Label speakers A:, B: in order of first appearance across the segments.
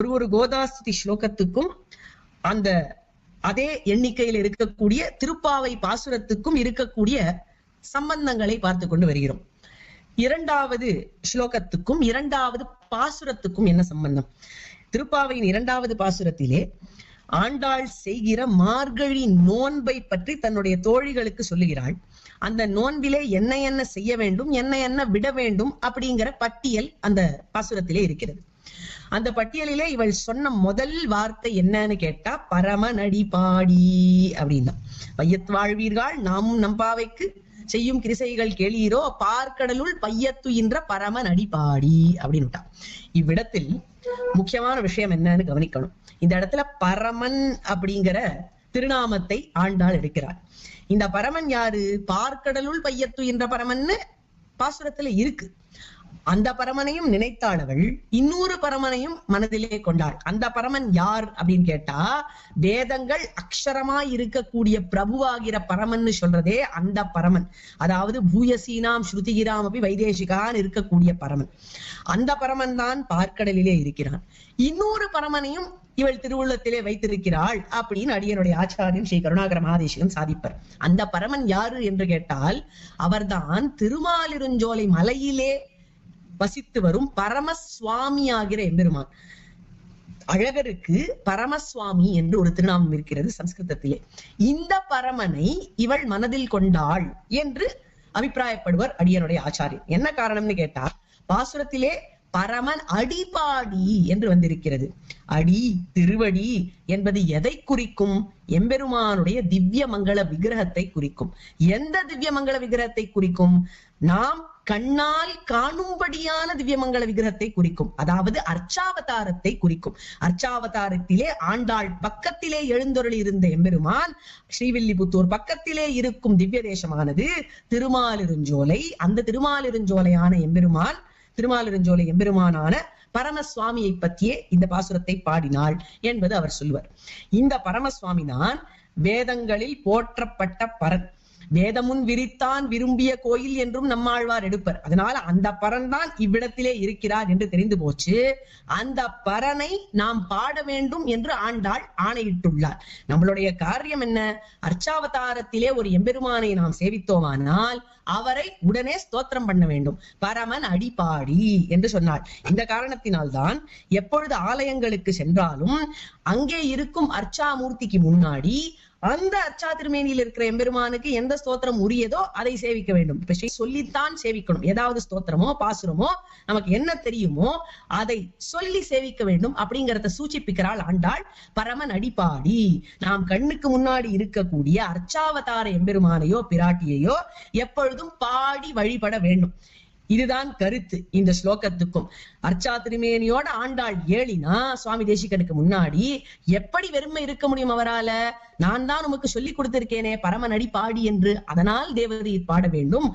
A: ஒரு ஒரு கோதாஸ்துதி ஸ்லோகத்துக்கும் அந்த அதே எண்ணிக்கையில் இருக்கக்கூடிய திருப்பாவை பாசுரத்துக்கும் இருக்கக்கூடிய சம்பந்தங்களை பார்த்து கொண்டு வருகிறோம். இரண்டாவது ஸ்லோகத்துக்கும் இரண்டாவது பாசுரத்துக்கும் என்ன சம்பந்தம்? திருப்பாவையின் இரண்டாவது பாசுரத்திலே ஆண்டாள் செய்கிற மார்கழி நோன்பை பற்றி தன்னுடைய தோழிகளுக்கு சொல்லுகிறாள். அந்த நோன்பிலே என்ன என்ன செய்ய வேண்டும் என்ன என்ன விட வேண்டும் அப்படிங்கிற பட்டியல் அந்த பாசுரத்திலே இருக்கிறது. அந்த பட்டியலிலே இவள் சொன்ன முதல் வார்த்தை என்னன்னு கேட்டா பரம நடிபாடி அப்படின்னா. பையத் வாழ்வீர்கள் நாமும் நம்பாவைக்கு செய்யும் கிரிசைகள் கேளீரோ பார்க்கடலுள் பையத்துயின்ற பரம நடிபாடி அப்படின்னு இவ்விடத்தில் முக்கியமான விஷயம் என்னன்னு கவனிக்கணும். இந்த இடத்துல பரமன் அப்படிங்கிற திருநாமத்தை ஆண்டாள் எடுக்கிறார் இந்த பரமன் யாரு? பார்க்கடலுள் பையத்துயின்ற பரமன்னு பாசுரத்துல இருக்கு. அந்த பரமனையும் நினைத்தாளவள் இன்னொரு பரமனையும் மனதிலே கொண்டாள். அந்த பரமன் யார் அப்படின்னு கேட்டா வேதங்கள் அக்ஷரமா இருக்கக்கூடிய பிரபுவாகிற பரமன் சொல்றதே அந்த பரமன். அதாவது பூயசீனாம் ஸ்ருதிகிராம் அப்படி வைதேசிகான் இருக்கக்கூடிய பரமன். அந்த பரமன் தான் பார்க்கடலிலே இருக்கிறான். இன்னொரு பரமனையும் இவள் திருவுள்ளத்திலே வைத்திருக்கிறாள் அப்படின்னு அடியனுடைய ஆச்சாரியன் ஸ்ரீ கருணாகர மகாதேசிகன் சாதிப்பர். அந்த பரமன் யாரு என்று கேட்டால் அவர்தான் திருமாலிருஞ்சோலை மலையிலே வசித்து வரும் பரமசுவாமி ஆகிற எம்பெருமான். அழகருக்கு பரமசுவாமி என்று ஒரு திருநாமம் இருக்கிறது சம்ஸ்கிருதத்திலே. இந்த பரமனை இவள் மனதில் கொண்டாள் என்று அபிப்பிராயப்படுவர் அடியனுடைய ஆச்சாரியர். என்ன காரணம்னு கேட்டா பாசுரத்திலே பரமன் அடிபாடி என்று வந்திருக்கிறது. அடி திருவடி என்பது எதை குறிக்கும்? எம்பெருமானுடைய திவ்ய மங்கள விக்கிரகத்தை குறிக்கும். எந்த திவ்ய மங்கள விக்கிரகத்தை குறிக்கும்? நாம் கண்ணால் காணும்படியான திவ்யமங்கள விக்கிரகத்தை குறிக்கும். அதாவது அர்ச்சாவதாரத்தை குறிக்கும். அர்ச்சாவதாரத்திலே ஆண்டாள் பக்கத்திலே எழுந்தொருளி இருந்த எம்பெருமான் ஸ்ரீவில்லிபுத்தூர் பக்கத்திலே இருக்கும் திவ்ய தேசமானது திருமாலிருஞ்சோலை அந்த திருமாலிருஞ்சோலையான எம்பெருமான் திருமாலிருஞ்சோலை எம்பெருமானான பரமசுவாமியை பற்றியே இந்த பாசுரத்தை பாடினாள் என்பது அவர் சொல்வர். இந்த பரமசுவாமி தான் வேதங்களில் போற்றப்பட்ட பரன். வேதமுன் விரித்தான் விரும்பிய கோயில் என்றும் நம்மாழ்வார் எடுப்பர். அதனால அந்த பரன் தான் இவ்விடத்திலே இருக்கிறார் என்று தெரிந்து போச்சு. அந்த பரனை நாம் பாட வேண்டும் என்று ஆண்டாள் ஆணையிட்டுள்ளார். நம்மளுடைய காரியம் என்ன? அர்ச்சாவதாரத்திலே ஒரு எம்பெருமானை நாம் சேவித்தோமானால் அவரை உடனே ஸ்தோத்திரம் பண்ண வேண்டும். பரமன் அடிப்பாடி என்று சொன்னாள். இந்த காரணத்தினால்தான் எப்பொழுது ஆலயங்களுக்கு சென்றாலும் அங்கே இருக்கும் அர்ச்சாமூர்த்திக்கு முன்னாடி அந்த அச்சா திருமேனியில் இருக்கிற எம்பெருமானுக்கு எந்த ஸ்தோத்திரம் உரியதோ அதை சேவிக்க வேண்டும். இப்ப சொல்லித்தான் சேவிக்கணும். ஏதாவது ஸ்தோத்திரமோ பாசுரமோ நமக்கு என்ன தெரியுமோ அதை சொல்லி சேவிக்க வேண்டும் அப்படிங்கறத சூச்சிப்பிக்கிறாள் ஆண்டாள். பரமன் அடிப்பாடி நாம் கண்ணுக்கு முன்னாடி இருக்கக்கூடிய அர்ச்சாவதார எம்பெருமானையோ பிராட்டியையோ எப்பொழுதும் பாடி வழிபட வேண்டும். இதுதான் கருத்து இந்த ஸ்லோகத்துக்கும். அர்ச்சா திருமேனியோட ஆண்டாள் ஏழினா சுவாமி தேசிகனுக்கு முன்னாடி எப்படி வெறுமை இருக்க முடியும் அவரால? நான் தான் உமக்கு சொல்லி கொடுத்திருக்கேனே பரம நடி பாடி என்று. அதனால் தேவதை பாட வேண்டும்.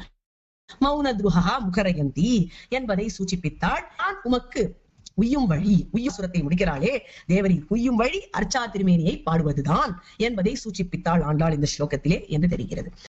A: மௌன துருகா முகரயந்தி என்பதை சூச்சிப்பித்தாள். நான் உமக்கு உய்யும் வழி உய்யும் சுரத்தை முடிக்கிறாளே தேவரி உய்யும் வழி அர்ச்சா திருமேனியை பாடுவதுதான் என்பதை சூச்சிப்பித்தாள் ஆண்டாள் இந்த ஸ்லோகத்திலே என்று தெரிகிறது.